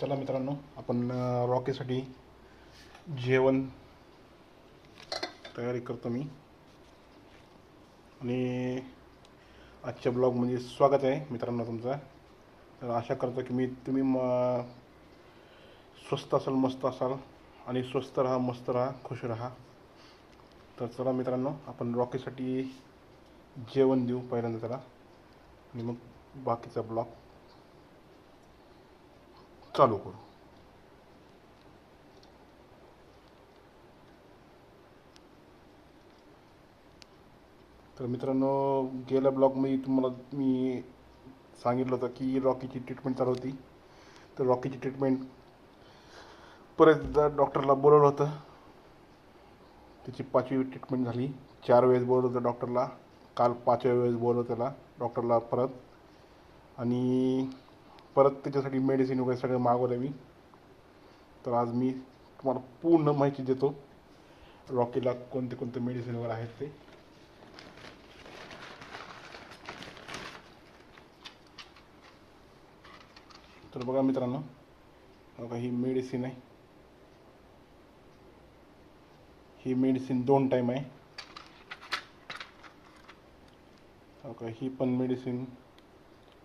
चला मित्रांनो आपण रॉकेसाठी रॉकीसाठी जेवण तयारी करतो मी. आणि आजच्या ब्लॉगमध्ये म्हणजे स्वागत आहे मित्रांनो तुमचं. तर आशा करतो की मी तुम्ही म स्वस्त असाल मस्त असाल. आणि स्वस्त राहा मस्त राहा खुश राहा. तर चला मित्रांनो आपण रॉकीसाठी जेवण देऊ पहिल्यांदा त्याला. आणि मग बाकीचा ब्लॉग. चालू करू तर मित्रांनो गेल्या ब्लॉगमध्ये तुम्हाला मी सांगितलं होतं की रॉकीची ट्रीटमेंट चालू होती तर रॉकीची ट्रीटमेंट बरेचदा डॉक्टरला बोलवलं होतं त्याची पाचवी ट्रीटमेंट झाली चार वेळेस बोलवलं होतं डॉक्टरला काल पाचव्या वेळेस बोलवलं त्याला डॉक्टरला परत आणि परत त्याच्यासाठी मेडिसिन वगैरे सगळं मागवलं मी. तर आज मी तुम्हाला पूर्ण माहिती देतो. रॉकीला कोणते कोणते मेडिसिन वगैरे आहेत ते. तर बघा मित्रांनो बघा ही मेडिसिन आहे. ही मेडिसिन दोन टाईम आहे. ओके ही पण मेडिसिन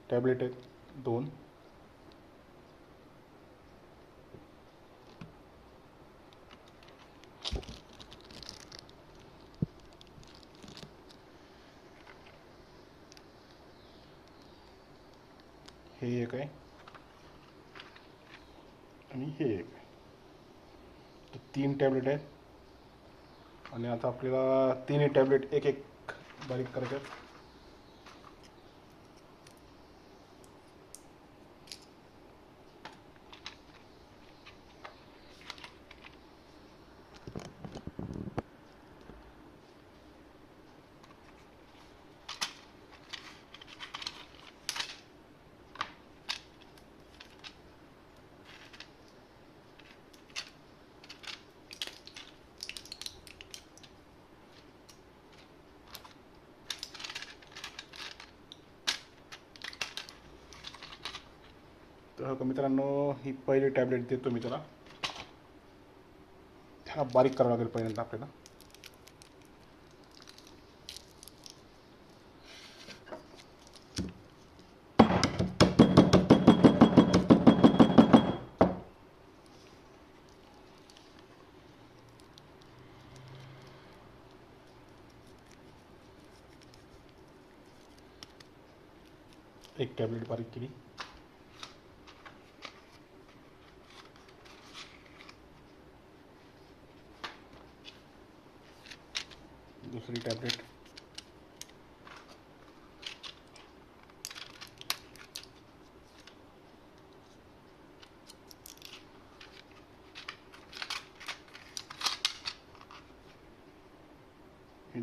टॅबलेट आहेत दोन. हे एक आहे. आणि हे एक आहे. तर तीन टॅबलेट आहेत. आणि आता आपल्याला तिन्ही टॅबलेट एक एक बारीक करायचे आहेत. हो तर मित्रांनो ही पहिली टॅबलेट देतो मी त्याला त्याला बारीक करावं लागेल पहिल्यांदा आपल्याला. एक टॅबलेट बारीक केली. दुसरी टैबलेट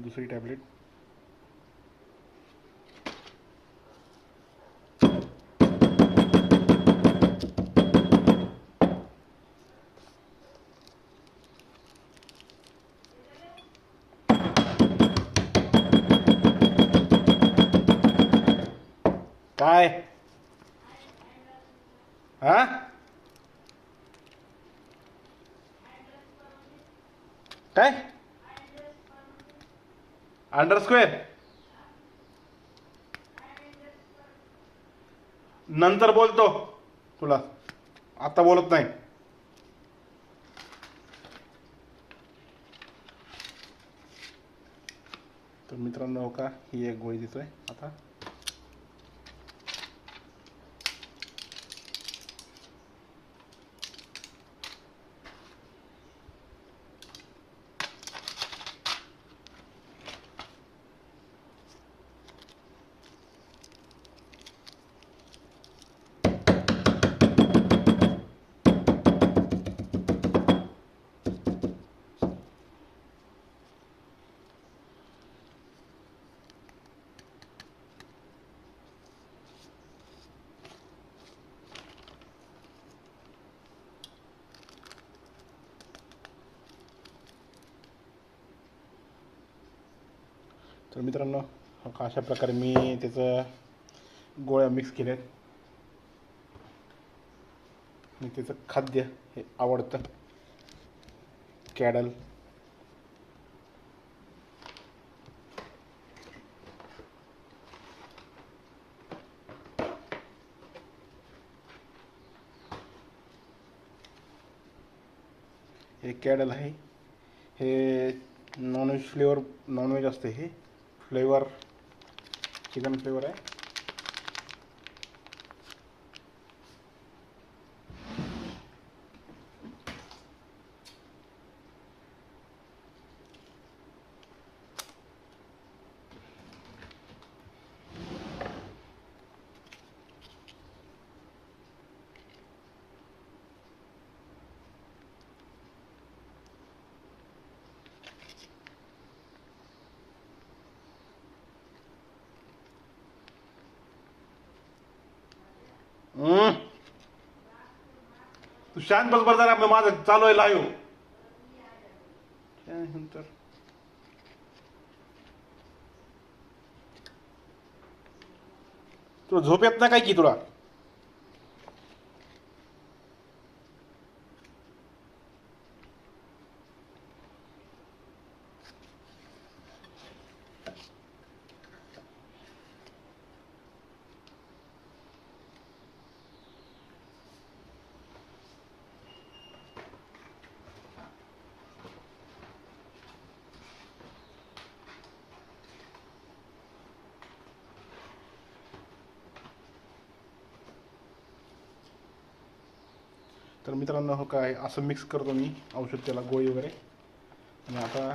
दुसरी टॅबलेट काय? हा? काय? अंडर स्क्वेअर नंतर बोलतो तुला. आता बोलत नाही. तर मित्रांनो हो का? ही एक गोळी देतोय आता तर मित्रांनो का अशा प्रकारे मी त्याचं गोळ्या मिक्स केल्या आणि त्याचं खाद्य हे आवडतं. कॅडल. हे कॅडल आहे. हे नॉनव्हेज फ्लेवर नॉनव्हेज असते हे. फ्लेवर चिकन फ्लेवर आहे. तू शांत बस बरं जरा माझं चालू आहे लाईव्ह त्यानंतर तुला झोप येत ना काय की तुला? तर मित्रांनो हो काय असं मिक्स करतो मी औषध त्याला गोळी वगैरे. आणि आता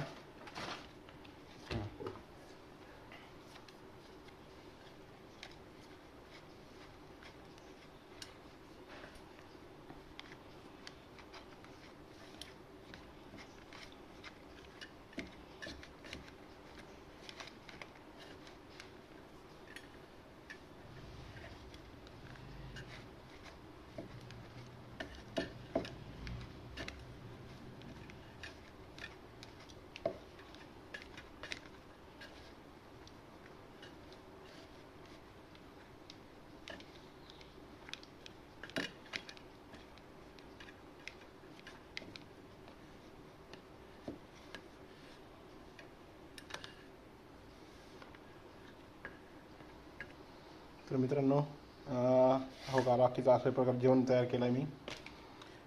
तर मित्रांनो हो का बाकीचा अशा प्रकार जेवण तयार केलं आहे मी.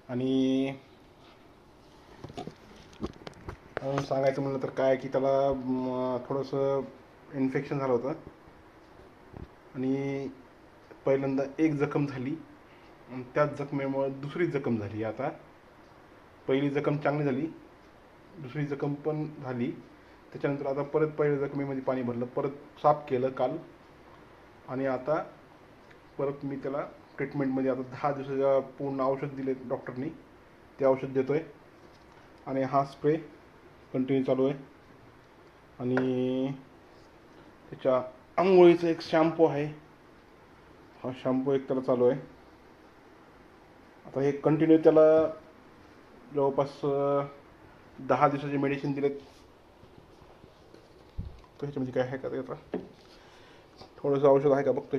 आणि सांगायचं म्हणलं तर काय की त्याला थोडंसं इन्फेक्शन झालं होतं. आणि पहिल्यांदा एक जखम झाली. आणि त्याच जखमेमुळे दुसरी जखम झाली आता. पहिली जखम चांगली झाली. दुसरी जखम पण झाली. त्याच्यानंतर आता परत पहिल्या जखमेमध्ये पाणी भरलं. परत साफ केलं काल. आणि आता परत मी त्याला ट्रीटमेंटमध्ये आता दहा दिवसाच्या पूर्ण औषध दिले डॉक्टरनी ते औषध देतो आहे आणि हा स्प्रे कंटिन्यू चालू आहे. आणि त्याच्या आंघोळीचा एक शॅम्पू आहे. हा शॅम्पू एक त्याला चालू आहे. आता हे कंटिन्यू त्याला जवळपास दहा दिवसाचे मेडिसिन दिलेत. तर ह्याच्यामध्ये काय आहे का ते आता? थोडंसं औषध आहे का बघतो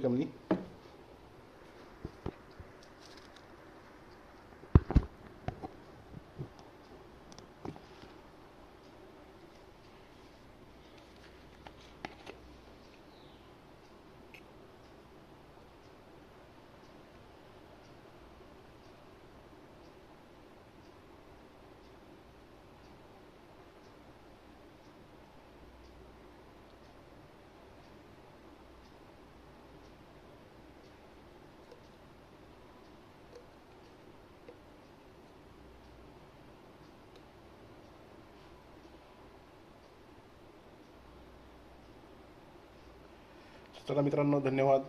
चला मित्रांनो धन्यवाद.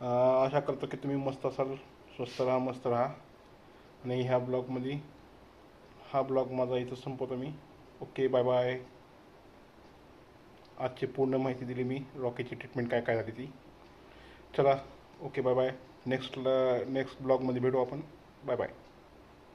आशा करतो की तुम्ही मस्त असाल स्वस्त राहा मस्त राहा. आणि ह्या ब्लॉगमध्ये हा ब्लॉग माझा इथं संपवतो मी. Okay bye bye. आजची पूर्ण माहिती दिली मी रॉकीची ट्रीटमेंट काय काय झाली ती. चला okay bye bye. Next next ब्लॉगमध्ये भेटू आपण. Bye bye.